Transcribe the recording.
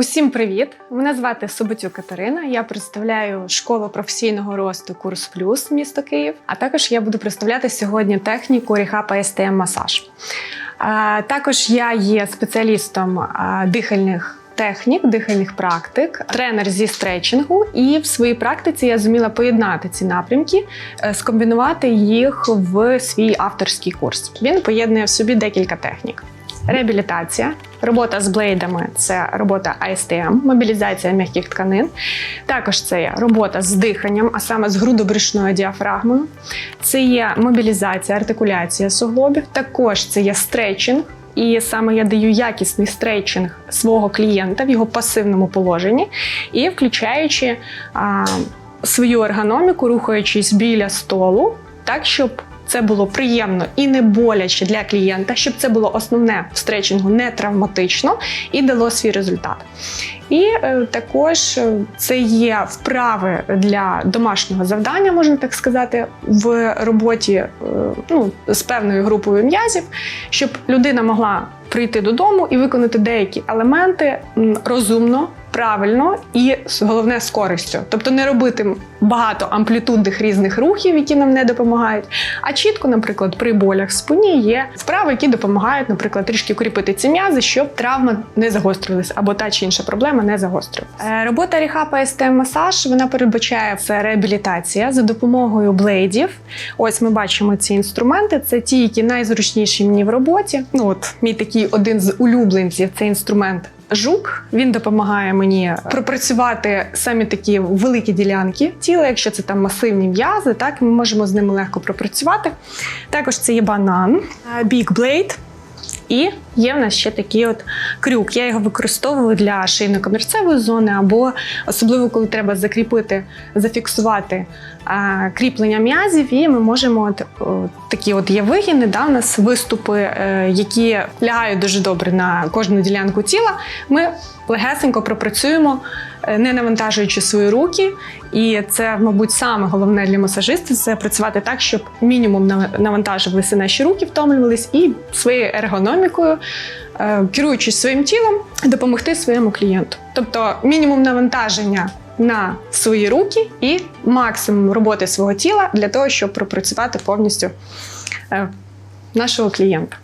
Усім привіт! Мене звати Соботюк Катерина. Я представляю школу професійного росту Курс Плюс місто Київ. А також я буду представляти сьогодні техніку Ріхапа СТМ Масаж. Також я є спеціалістом дихальних. Технік, дихальних практик, тренер зі стретчингу, і в своїй практиці я зуміла поєднати ці напрямки, е, скомбінувати їх в свій авторський курс. Він поєднує в собі декілька технік: реабілітація, робота з блейдами це робота АСТМ, мобілізація м'яких тканин. Також це є робота з диханням, а саме з грудобрюшною діафрагмою. Це є мобілізація, артикуляція суглобів. Також це є стретчинг. І саме я даю якісний стрейчинг свого клієнта в його пасивному положенні і включаючи а, свою ергономіку, рухаючись біля столу, так щоб це було приємно і не боляче для клієнта, щоб це було основне в стретчингу не травматично і дало свій результат. І е, також е, це є вправи для домашнього завдання, можна так сказати, в роботі е, ну, з певною групою м'язів, щоб людина могла прийти додому і виконати деякі елементи розумно. Правильно і головне з користю, тобто не робити багато амплітудних різних рухів, які нам не допомагають. А чітко, наприклад, при болях в спині є вправи, які допомагають, наприклад, трішки укріпити ці м'язи, щоб травма не загострилась або та чи інша проблема не загострилась. Е, Робота ріхапа СТМ масаж вона передбачає це реабілітація за допомогою блейдів. Ось ми бачимо ці інструменти. Це ті, які найзручніші мені в роботі. Ну от мій такий один з улюбленців це інструмент. Жук він допомагає мені пропрацювати самі такі великі ділянки тіла, якщо це там масивні м'язи, так ми можемо з ними легко пропрацювати. Також це є банан, бікблейд. І є в нас ще такий от крюк. Я його використовую для шийно-комірцевої зони, або особливо, коли треба закріпити, зафіксувати а, кріплення м'язів, і ми можемо от, о, такі от є вигини, да, у нас виступи, е, які лягають дуже добре на кожну ділянку тіла. Ми легесенько пропрацюємо, е, не навантажуючи свої руки. І це, мабуть, саме головне для масажиста це працювати так, щоб мінімум навантажувалися наші руки, втомлювались, і своєю ергономікою, е, керуючись своїм тілом, допомогти своєму клієнту. Тобто мінімум навантаження на свої руки і максимум роботи свого тіла для того, щоб пропрацювати повністю е, нашого клієнта.